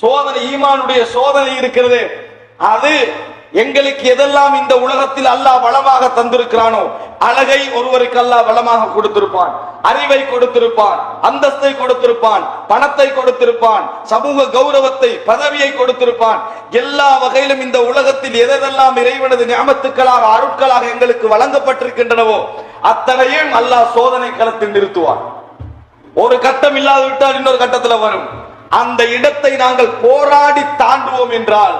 சோதனை ஈமானுடைய சோதனை இருக்கிறது. அது எங்களுக்கு எதெல்லாம் இந்த உலகத்தில் அல்லாஹ் வளமாக தந்திருக்கிறானோ அழகை ஒருவருக்கு அல்லாஹ் வளமாக கொடுத்திருப்பான். அறிவை கொடுத்திருப்பான் அந்தஸ்தை கொடுத்திருப்பான் பணத்தை கொடுத்திருப்பான் சமூக கௌரவத்தை பதவியை கொடுத்திருப்பான். எல்லா வகையிலும் இந்த உலகத்தில் எதெல்லாம் இறைவனது ஞாபத்துக்களாக அருட்களாக எங்களுக்கு வழங்கப்பட்டிருக்கின்றனவோ அத்தனையும் அல்லாஹ் சோதனை களத்தில் நிறுத்துவான். ஒரு கட்டம் இல்லாது விட்டால் இன்னொரு கட்டத்தில் வரும். அந்த இடத்தை நாங்கள் போராடி தாண்டுவோம் என்றால்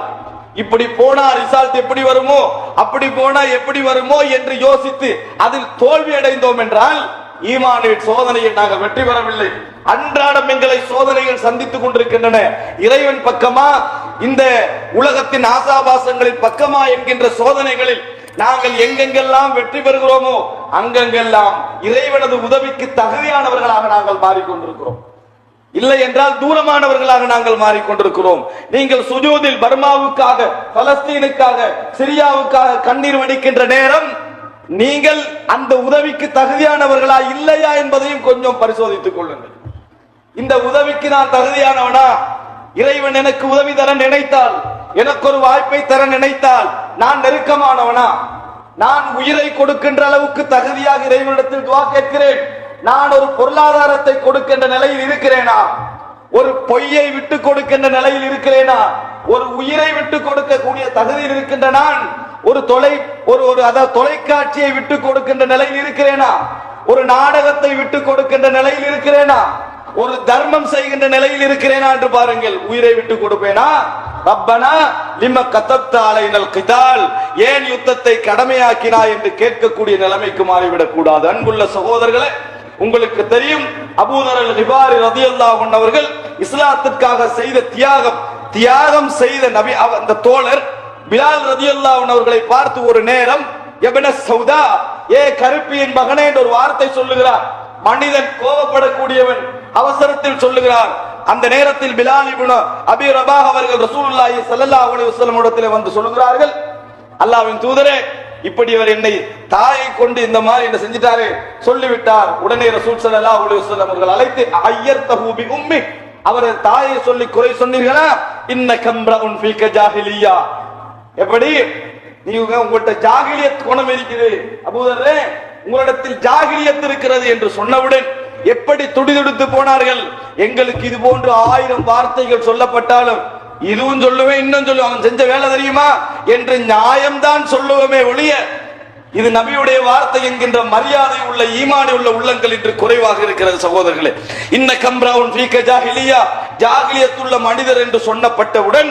இப்படி போனா ரிசல்ட் எப்படி வருமோ அப்படி போனா எப்படி வருமோ என்று யோசித்து அதில் தோல்வி அடைந்தோம் என்றால் ஈமானின் சோதனையை நாங்கள் வெற்றி பெறவில்லை. அன்றாடம் எங்களை சோதனைகள் சந்தித்துக் கொண்டிருக்கின்றன. இறைவன் பக்கமா இந்த உலகத்தின் ஆசாபாசங்களின் பக்கமா என்கின்ற சோதனைகளில் நாங்கள் எங்கெங்கெல்லாம் வெற்றி பெறுகிறோமோ அங்கெங்கெல்லாம் இறைவனது உதவிக்கு தகுதியானவர்களாக நாங்கள் மாறிக்கொண்டிருக்கிறோம். இல்லை என்றால் தூரமானவர்களாக நாங்கள் மாறிக்கொண்டிருக்கிறோம். நீங்கள் சுஜூதில் பர்மாவுக்காக பலஸ்தீனுக்காக சிரியாவுக்காக கண்ணீர் வடிக்கின்ற நேரம் நீங்கள் அந்த உதவிக்கு தகுதியானவர்களா இல்லையா என்பதையும் கொஞ்சம் பரிசோதித்துக் கொள்ளுங்கள். இந்த உதவிக்கு நான் தகுதியானவனா? இறைவன் எனக்கு உதவி தர நினைத்தால் எனக்கு ஒரு வாய்ப்பை தர நினைத்தால் நான் நெருக்கமானவனா? நான் உயிரை கொடுக்கின்ற அளவுக்கு தகுதியாக இறைவனிடத்தில் துவா கேட்கிறேன். நான் ஒரு பொருளாதாரத்தை கொடுக்கின்ற நிலையில் இருக்கிறேனா? ஒரு பொய்யை விட்டு கொடுக்கின்ற நிலையில் இருக்கிறேனா? ஒரு உயிரை விட்டு கொடுக்கக்கூடிய தகுதியில் இருக்கின்ற நான் ஒரு தொலை ஒரு ஒரு அதாவது தொலைக்காட்சியை விட்டு கொடுக்கின்ற நிலையில் இருக்கிறேனா? ஒரு நாடகத்தை விட்டு கொடுக்கின்ற நிலையில் இருக்கிறேனா? ஒரு தர்மம் செய்கின்ற நிலையில் இருக்கிறேனா என்று பாருங்கள். உயிரை விட்டு கொடுப்பேனா? ரப்பனா லிம கத்தத்த அலைனல் கிதால். ஏன் யுத்தத்தை கடமையாக்கினா என்று கேட்கக்கூடிய நிலைமைக்கு மாறிவிடக் கூடாது. அன்புள்ள சகோதரர்களே உங்களுக்கு தெரியும் அபூதர் அல் ரதியல்லா ரதியல்லாஹு அவர்கள் இஸ்லாத்திற்காக செய்த தியாகம் தியாகம் செய்த நபி அவ- அந்த தோழர் பிலால் ரதியல்லா அவர்களை பார்த்து ஒரு நேரம் எபன சௌதா ஏ கருப்பியின் மகனே என்று ஒரு வார்த்தை சொல்லுகிறார். மனிதன் கோபப்படக்கூடியவன் அவசரத்தில் சொல்லுகிறார். அந்த நேரத்தில் பிலால் இப்னு அபி ரபாஹ் அவர்கள் ரசூலுல்லாஹி ஸல்லல்லாஹு அலைஹி வஸல்லம் இடத்திலே வந்து சொல்லுகிறார்கள் அல்லாஹ்வின் தூதரே இப்படி அவர் என்னை தாயை கொண்டு இந்த மாதிரி என்ன செஞ்சிட்டாரு சொல்லிவிட்டார். உடனே ரசூல் ஸல்லல்லாஹு அலைஹி வஸல்லம் அவர்கள் அழைத்து ஐயர்தஹு பி உம்மி அவர் தாயை சொல்லி குறை சொன்னீர்களா? இன்ன கம்ரஉன் ஃபீக ஜாஹிலியா. எப்படி? நீங்க உங்கள்ட்ட ஜாகிலியத் குணம் இருக்குது அபூதரே உங்களிடத்தில் ஜாகிலியத் இருக்கிறது என்று சொன்னவுடன் எப்படி துடிதுடித்து போனார்கள்? எங்களுக்கு இது போன்று ஆயிரம் வார்த்தைகள் சொல்லப்பட்டாலும் இதுவும் சொல்லுவேன் இன்னும் சொல்லுவேன் அவன் செஞ்ச வேலை தெரியுமா? என்று நியாயம்தான் சொல்லுவோமே ஒழிய இது நபியுடைய வார்த்தை என்கின்ற மரியாதை உள்ள ஈமானி உள்ள உள்ளங்கள் இன்று குறைவாக இருக்கிறது சகோதரர்களே. இன்ன கம்ராவுன் பீக்க ஜாகிலியா ஜாகிலியத்துள்ள மனிதர் என்று சொன்னப்பட்டவுடன்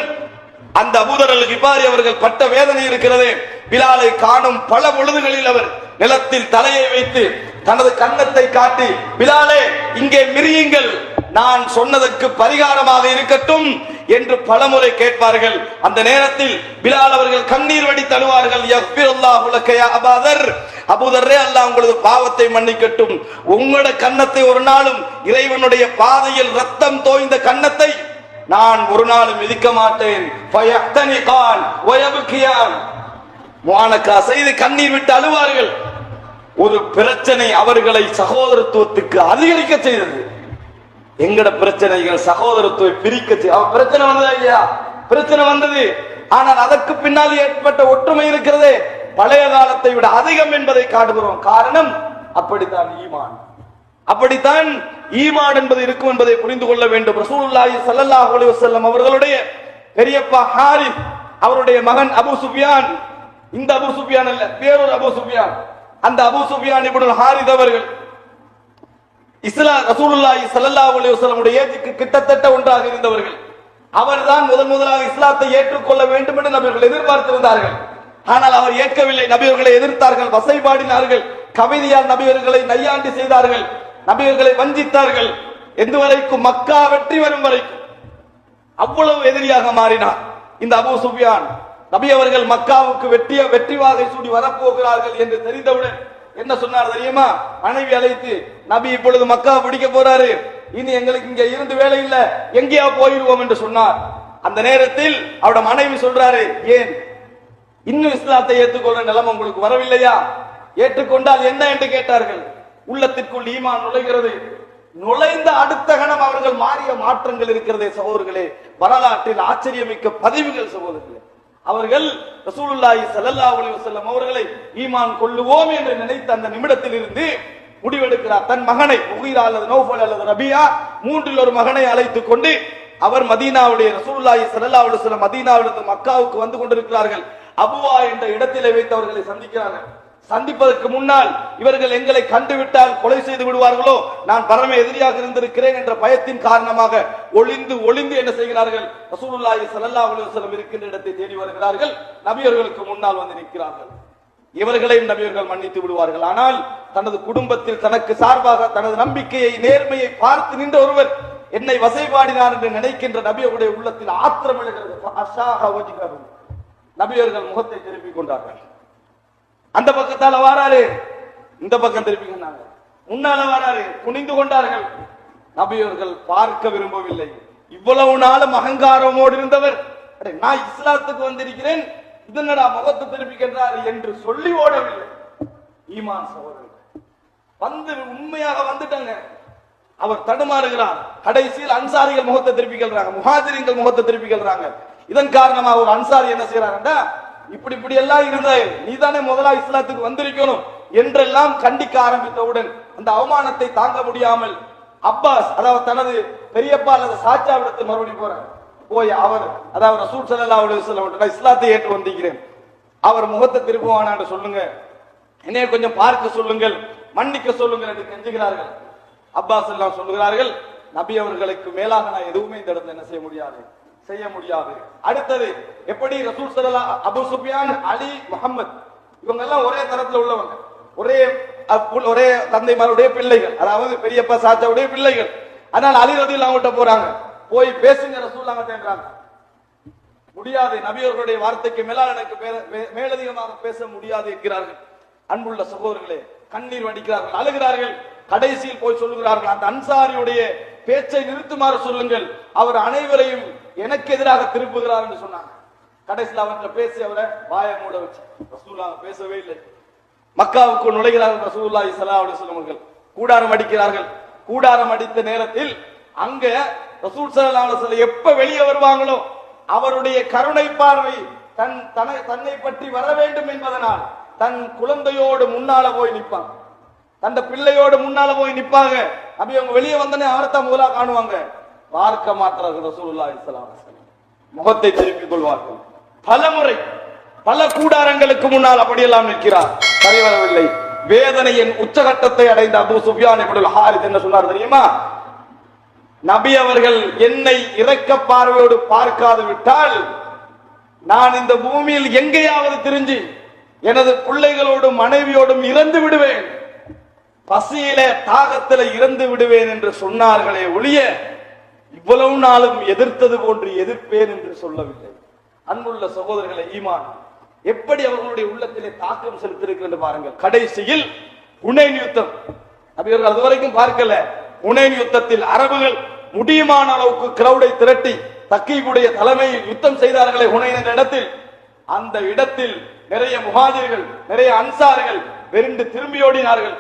அந்த அபூதர் அல் கிபாரி அவர்கள் பட்ட வேதனை இருக்கிறது. பிலாலை காணும் பல பொழுதுகளில் அவர் நிலத்தில் தலையை வைத்து தனது கன்னத்தை காட்டி பிலாலே இங்கே மிரியுங்கள். நான் சொன்னதற்கு பரிகாரமாக இருக்கட்டும் என்று பலமுறை கேட்பார்கள். அந்த நேரத்தில் பிலால் அவர்கள் கண்ணீர் வடி தழுவார்கள். யஃபிருல்லாஹு அபூதர்ரே அல்லாஹ் உங்களது பாவத்தை மன்னிக்கட்டும். உங்களோட கன்னத்தை ஒரு நாளும் இறைவனுடைய பாதையில் ரத்தம் தோய்ந்த கன்னத்தை நான் ஒரு நாளும் மிதிக்க மாட்டேன். ஃபயஹ்தனிகான் செய்து கண்ணீர் விட்டு அழுவார்கள். ஒரு பிரச்சனை அவர்களை சகோதரத்துவத்துக்கு அதிகரிக்க செய்தது. எங்கட பிரச்சனைகள் சகோதரத்துவை பிரிக்க செய்- அவ பிரச்சனை வந்ததா இல்லையா? பிரச்சனை வந்தது. ஆனால் அதற்கு பின்னால் ஏற்பட்ட ஒற்றுமை இருக்கிறதே. பழைய காலத்தை விட அதிகம் என்பதை காட்டுகிறோம். காரணம் அப்படித்தான் ஈமான். அப்படித்தான் ஈமான் என்பது இருக்கும் என்பதை புரிந்து கொள்ள வேண்டும். ரசூலுல்லாஹி ஸல்லல்லாஹு அலைஹி வஸல்லம் அவர்களுடைய பெரியப்பா ஹாரிஸ் அவருடைய மகன் அபு சுஃபியான். இந்த அபு சுஃபியான் அல்ல வேறொரு அபு சுஃபியான். அந்த அபு சுஃபியான் இப்னுல் ஹாரித் அவர்கள் இஸ்லா ரசூலுல்லாஹி ஸல்லல்லாஹு அலைஹி வஸல்லம் உடைய ஏஜுக்கு கிட்டத்தட்ட ஒன்றாக இருந்தவர்கள். அவர்தான் முதன் முதலாக இஸ்லாத்தை ஏற்றுக்கொள்ள வேண்டும் என்று நபிகள் எதிர்பார்த்திருந்தார்கள். ஆனால் அவர் ஏற்கவில்லை. நபியர்களை எதிர்த்தார்கள். வசைபாடினார்கள். கவிதையால் நபியர்களை நையாண்டி செய்தார்கள். நபியர்களை வஞ்சித்தார்கள். எந்த வரைக்கும் மக்கா வெற்றி வரும் வரைக்கும் அவ்வளவு எதிரியாக மாறினார். இந்த அபு சுஃபியான் நபி அவர்கள் மக்காவுக்கு வெற்றிய வெற்றி வாகை சூடி வரப்போகிறார்கள் என்று தெரிந்தவுடன் என்ன சொன்னார் தெரியுமா? மனைவி அழைத்து நபி இப்பொழுது மக்கா பிடிக்க போறாரு. இனி எங்களுக்கு இங்க இருந்து வேலை இல்ல. எங்கேயா போயிடுவோம் என்று சொன்னார். அந்த நேரத்தில் அவட மனைவி சொல்றாரு ஏன்? இன்னும் இஸ்லாத்தை ஏற்றுக்கொள்ற நிலம் உங்களுக்கு வரவில்லையா? ஏற்றுக்கொண்டால் என்ன? என்று கேட்டார்கள். உள்ளத்திற்குள் ஈமான் நுழைகிறது. நுழைந்த அடுத்த கணம் அவர்கள் மாறிய மாற்றங்கள் இருக்கிறதே சகோதரர்களே. வரலாற்றில் ஆச்சரியமிக்க பதிவுகள் சகோதரர்களே. அவர்கள் ரசூலுல்லாஹி ஸல்லல்லாஹு அலைஹி வஸல்லம் அவர்களை ஈமான் கொள்ளுவோம் என்று நினைத்த அந்த நிமிடத்தில் இருந்து முடிவெடுக்கிறார். தன் மகனை உகிரா அல்லது நௌஃபல் அல்லது ரபியா மூன்றில் ஒரு மகனை அழைத்துக் கொண்டு அவர் மதீனாவுடைய ரசூலுல்லாஹி ஸல்லல்லாஹு அலைஹி வஸல்லம் மதீனாவிலிருந்து மக்காவுக்கு வந்து கொண்டிருக்கிறார்கள். அபுவா என்ற இடத்திலே வைத்து அவர்களை சந்திக்கிறார்கள். சந்திப்பதற்கு முன்னால் இவர்கள் எங்களை கண்டுவிட்டால் கொலை செய்து விடுவார்களோ? நான் பரம எதிரியாக இருந்திருக்கிறேன் என்ற பயத்தின் காரணமாக ஒளிந்து ஒளிந்து என்ன செய்கிறார்கள்? ரசூலுல்லாஹி ஸல்லல்லாஹு அலைஹி வஸல்லம் இருக்கின்ற இடத்தை தேடி வருகிறார்கள். நபியர்களுக்கு முன்னால் வந்து நிற்கிறார்கள். இவர்களையும் நபியர்கள் மன்னித்து விடுவார்கள். ஆனால் தனது குடும்பத்தில் தனக்கு சார்பாக தனது நம்பிக்கையை நேர்மையை பார்த்து நின்ற ஒருவர் என்னை வசைபாடினார் என்று நினைக்கின்ற நபியருடைய உள்ளத்தில் ஆத்திரம் எழுகிறது. நபியர்கள் முகத்தை திருப்பிக் கொண்டார்கள். அந்த பக்கத்தால வாராரு. இந்த பக்கம் திருப்பி முன்னால வாராரு. குனிந்து கொண்டார்கள். நபியவர்கள் பார்க்க விரும்பவில்லை. இவ்வளவு நாளும் அகங்காரமோடு இருந்தவர் அடே, நான் இஸ்லாத்துக்கு வந்திருக்கிறேன். இதனடா முகத்தை திருப்பிக்கின்றார் என்று சொல்லி ஓடவில்லை. ஈமான் சோழர்கள் வந்து உண்மையாக வந்துட்டாங்க. அவர் தடுமாறுகிறார். கடைசியில் அன்சாரிகள் முகத்தை திருப்பிக்கிறாங்க முகாதிரிகள் முகத்தை திருப்பிக்கிறாங்க இதன் காரணமாக ஒரு அன்சாரி என்ன செய்யறாருன்னா இப்படி இப்படி எல்லாம் இருந்த நீதானே முதலா இஸ்லாத்துக்கு வந்திருக்கணும் என்றெல்லாம் கண்டிக்க ஆரம்பித்தவுடன் அந்த அவமானத்தை தாங்க முடியாமல் அப்பாஸ் அதாவது தனது பெரியப்பா அல்லது சாச்சாவிடத்தில் மறுபடியும் போறார். போய் அவர் அதாவது ரசூல் சல்லா அலைஹி நான் இஸ்லாத்தை ஏற்று வந்திருக்கிறேன். அவர் முகத்தை திருப்புவானான்னு சொல்லுங்க. என்னைய கொஞ்சம் பார்க்க சொல்லுங்கள் மன்னிக்க சொல்லுங்கள் என்று கெஞ்சுகிறார்கள். அப்பாஸ் எல்லாம் சொல்லுகிறார்கள் நபி அவர்களுக்கு மேலாக நான் எதுவுமே இந்த இடத்துல என்ன செய்ய முடியாது. செய்ய முடியாது. அடுத்தது எப்படி ரசூல் சலா அபு சுபியான் அலி முகமது இவங்க எல்லாம் ஒரே தரத்துல உள்ளவங்க. ஒரே ஒரே தந்தைமாருடைய பிள்ளைகள். அதாவது பெரியப்பா சாச்சாவுடைய பிள்ளைகள். ஆனால் அலி ரதியில் அவங்கள்ட்ட போறாங்க. போய் பேசுங்க ரசூல் தேன்றாங்க முடியாது. நபியர்களுடைய வார்த்தைக்கு மேலால் எனக்கு மே- மேலதிகமாக பேச முடியாது என்கிறார்கள். அன்புள்ள சகோதரர்களே கண்ணீர் வடிக்கிறார்கள் அழுகிறார்கள் கடைசியில் போய் சொல்லுகிறார்கள் அந்த அன்சாரியுடைய பேச்சை நிறுத்துமாறு சொல்லுங்கள். அவர் அனைவரையும் எனக்கு எதிராக திருப்புகிறார் என்று சொன்னாங்க. கடைசியில் அவர்கிட்ட பேசி அவரை வாயை மூட வச்சு ரசூல்லா பேசவே இல்லை. மக்காவுக்கு நுழைகிறார்கள் ரசூல்லா இஸ்லா அப்படின்னு வஸல்லம் அவர்கள். கூடாரம் அடிக்கிறார்கள். கூடாரம் அடித்த நேரத்தில் அங்க ரசூல் ஸல்லல்லாஹு அலைஹி எப்ப வெளியே வருவாங்களோ அவருடைய கருணை பார்வை தன் தன்னை தன்னை பற்றி வர வேண்டும் என்பதனால் தன் குழந்தையோடு முன்னால போய் நிற்பாங்க தந்த பிள்ளையோடு முன்னால போய் நிற்பாங்க. அப்படி அவங்க வெளியே வந்தனே அவரைத்தான் முதலா காணுவாங்க. பார்க்க மாட்டார்கள் ரசூலுல்லா இஸ்லாம் முகத்தை திருப்பிக் கொள்வார்கள். பல முறை பல கூடாரங்களுக்கு முன்னால் அப்படியெல்லாம் நிற்கிறார். சரி வரவில்லை வேதனையின் உச்சகட்டத்தை அடைந்த அபு சுஃபியான் இப்படி ஹாரித் என்ன சொன்னார் தெரியுமா? நபி அவர்கள் என்னை இறக்க பார்வையோடு பார்க்காது விட்டால் நான் இந்த பூமியில் எங்கேயாவது திரிஞ்சு எனது பிள்ளைகளோடும் மனைவியோடும் இறந்து விடுவேன். பசியில தாகத்தில இறந்து விடுவேன் என்று சொன்னார்களே ஒழிய இவ்வளவு நாளும் எதிர்த்தது போன்று எதிர்ப்பேன் என்று சொல்லவில்லை. அன்புள்ள சகோதரர்களை ஈமான். எப்படி அவர்களுடைய உள்ளத்திலே தாக்கம் செலுத்திருக்கிறது பாருங்கள். கடைசியில் உனைன் யுத்தம் அவர்கள் அது வரைக்கும் பார்க்கல. உனைன் யுத்தத்தில் அரபுகள் முடியுமான அளவுக்கு கிரௌடை திரட்டி தக்கீபுடைய தலைமையில் யுத்தம் செய்தார்களே உனைன் என்ற இடத்தில். அந்த இடத்தில் நிறைய முகாதிர்கள் நிறைய அன்சார்கள் வெறுண்டு திரும்பியோடினார்கள்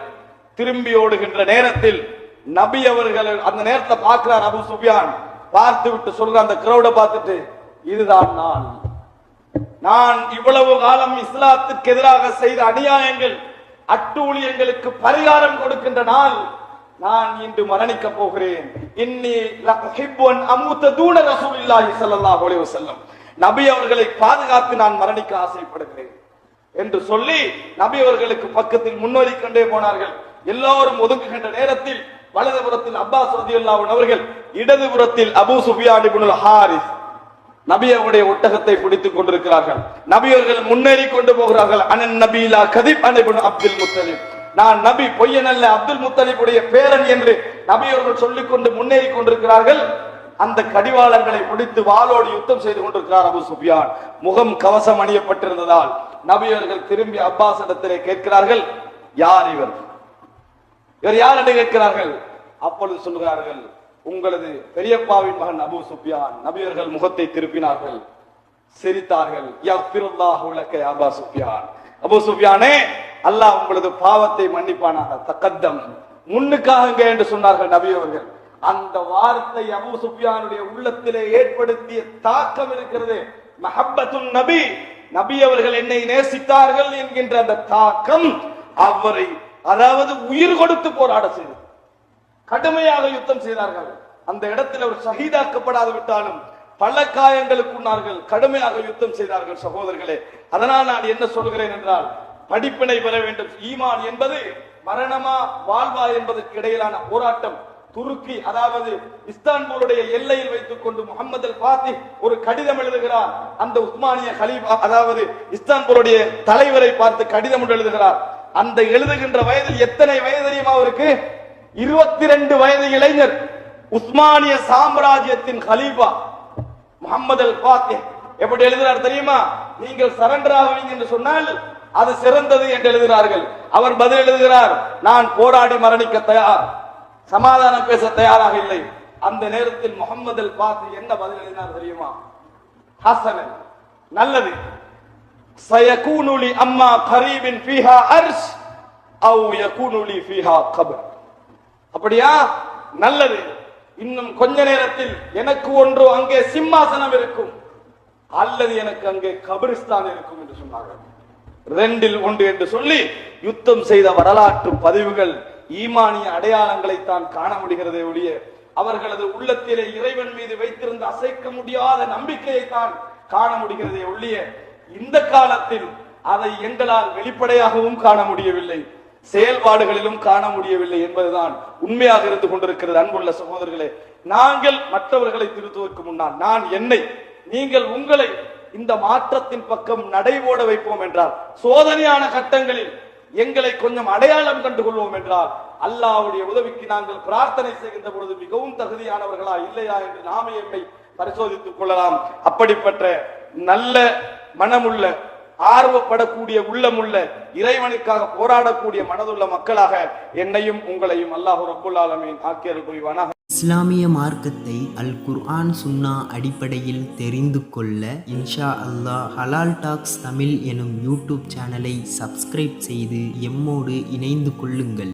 திரும்பியோடுகின்ற திரும்பி ஓடுகின்ற நேரத்தில் நபி அவர்கள் அந்த நேரத்தை பார்க்கிறார் அபு சுபியான் பார்த்து விட்டு சொல்ற அந்த கிரௌட பார்த்துட்டு இதுதான் நான். நான் இவ்வளவு காலம் இஸ்லாத்துக்கு எதிராக செய்த அநியாயங்கள் அட்டூழியங்களுக்கு பரிகாரம் கொடுக்கின்ற நாள் நான் இன்று மரணிக்க போகிறேன். இன்னி லஹிப்புன் அமூத்த தூண ரசூலில்லாஹி ஸல்லல்லாஹு அலைஹி செல்லும் நபி அவர்களை பாதுகாத்து நான் மரணிக்க ஆசைப்படுகிறேன். என்று சொல்லி நபி அவர்களுக்கு பக்கத்தில் முன்னோடி கொண்டே போனார்கள். எல்லோரும் ஒதுங்குகின்ற நேரத்தில் வலதுபுறத்தில் அப்பாஸ் ரதியுல்லாஹு அவர்கள் இடதுபுறத்தில் அபு சுஃபியான் இப்னுல் ஹாரிஸ் நபி அவருடைய ஒட்டகத்தை பிடித்துக் கொண்டிருக்கிறார்கள். நபி அவர்கள் முன்னேறி கொண்டு போகிறார்கள். அனன் நபீலா கதிப் அனைபுன் அப்துல் முத்தலிப். நான் நபி பொய்யன் அல்ல அப்துல் முத்தலிபுடைய பேரன் என்று நபி அவர்கள் சொல்லிக் கொண்டு முன்னேறி கொண்டிருக்கிறார்கள். அந்த கடிவாளங்களை பிடித்து வாளோடு யுத்தம் செய்து கொண்டிருக்கிறார் அபு சுபியான் முகம் கவசம் அணியப்பட்டிருந்ததால் நபி அவர்கள் திரும்பி அப்பாஸ் இடத்திலே கேட்கிறார்கள் யார் இவர்? இவர் யார் என்று கேட்கிறார்கள்? அப்பொழுது சொல்கிறார்கள் உங்களது பெரியப்பாவின் மகன் அபு சுஃபியான். நபியர்கள் முகத்தை திருப்பினார்கள். சிரித்தார்கள் அபா சுஃபியான். அபு சுஃபியானே அல்லாஹ் உங்களது பாவத்தை மன்னிப்பானாக. தக்கத்தம். முன்னுக்காக என்று சொன்னார்கள் நபியவர்கள். அந்த வார்த்தை அபு சுஃபியானுடைய உள்ளத்திலே ஏற்படுத்திய தாக்கம் இருக்கிறது. மஹப்பத்துன் நபி. நபி அவர்கள் என்னை நேசித்தார்கள் என்கின்ற அந்த தாக்கம் அவரை அதாவது உயிர் கொடுத்து போராட செய்தது. கடுமையாக யுத்தம் செய்தார்கள். அந்த இடத்தில் அவர் சகிதாக்கப்படாது விட்டாலும் பல காயங்களுக்கு உண்ணார்கள் கடுமையாக யுத்தம் செய்தார்கள் சகோதரர்களே. அதனால் நான் என்ன சொல்கிறேன் என்றால் படிப்பினை பெற வேண்டும். ஈமான் என்பது மரணமா வாழ்வா என்பதற்கு இடையிலான போராட்டம். துருக்கி அதாவது இஸ்தான்புலுடைய எல்லையில் வைத்துக் கொண்டு முகமது பாத்தி ஒரு கடிதம் எழுதுகிறார். அந்த உஸ்மானிய கலீஃபா அதாவது இஸ்தான்புலுடைய தலைவரை பார்த்து கடிதம் எழுதுகிறார். அந்த எழுதுகின்ற வயதில் எத்தனை வயது தெரியுமா அவருக்கு? இருபத்தி ரெண்டு வயது இளைஞர். உஸ்மானிய சாம்ராஜ்யத்தின் கலீஃபா முகமது அல் பாத்தே எப்படி எழுதுறார் தெரியுமா? நீங்கள் சரண்டர் ஆகுவீங்க என்று சொன்னால் அது சிறந்தது என்று எழுதுகிறார்கள் அவர் பதில் எழுதுகிறார் நான் போராடி மரணிக்க தயார். சமாதானம் பேச தயாராக இல்லை. அந்த நேரத்தில் முகமது அல் பாத்தி என்ன பதில் எழுதினார் தெரியுமா? ஹசனன். நல்லது. சயகூனுலி அம்மா கரீபின் ஃபீஹா அர்ஷ் அவு யகூனுலி ஃபீஹா கபர் அப்படியா? நல்லது. இன்னும் கொஞ்ச நேரத்தில் எனக்கு ஒன்று அங்கே சிம்மாசனம் இருக்கும். அல்லது எனக்கு அங்கே கபிரிஸ்தான் இருக்கும் என்று சொன்னார்கள். ரெண்டில் ஒன்று என்று சொல்லி யுத்தம் செய்த வரலாற்று பதிவுகள் ஈமானிய அடையாளங்களை தான் காண முடிகிறதே ஒழிய அவர்களது உள்ளத்திலே இறைவன் மீது வைத்திருந்த அசைக்க முடியாத நம்பிக்கையை தான் காண முடிகிறதே ஒழிய இந்த காலத்தில் அதை எங்களால் வெளிப்படையாகவும் காண முடியவில்லை. செயல்பாடுகளிலும் காண முடியவில்லை என்பதுதான் உண்மையாக இருந்து கொண்டிருக்கிறது அன்புள்ள சகோதரர்களே. நாங்கள் மற்றவர்களை திருத்துவதற்கு முன்னால் நான் என்னை நீங்கள் உங்களை இந்த மாற்றத்தின் பக்கம் நடைபோட வைப்போம் என்றால் சோதனையான கட்டங்களில் எங்களை கொஞ்சம் அடையாளம் கண்டு கொள்வோம் என்றால் அல்லாஹ்வுடைய உதவிக்கு நாங்கள் பிரார்த்தனை செய்கின்ற பொழுது மிகவும் தகுதியானவர்களா இல்லையா என்று நாமே எம்மை பரிசோதித்துக் கொள்ளலாம். அப்படிப்பட்ட நல்ல மனமுள்ள ஆர்வப்படக்கூடிய உள்ளமுள்ள இறைவனுக்காக போராடக்கூடிய மனதுள்ள மக்களாக என்னையும் உங்களையும் அல்லாஹு ரப்புல் ஆலமீன் ஆக்கியல் புரிவானாக. இஸ்லாமிய மார்க்கத்தை அல் குர்ஆன் சுன்னா அடிப்படையில் தெரிந்து கொள்ள இன்ஷா அல்லாஹ் ஹலால் டாக்ஸ் தமிழ் எனும் யூடியூப் சேனலை சப்ஸ்கிரைப் செய்து எம்மோடு இணைந்து கொள்ளுங்கள்.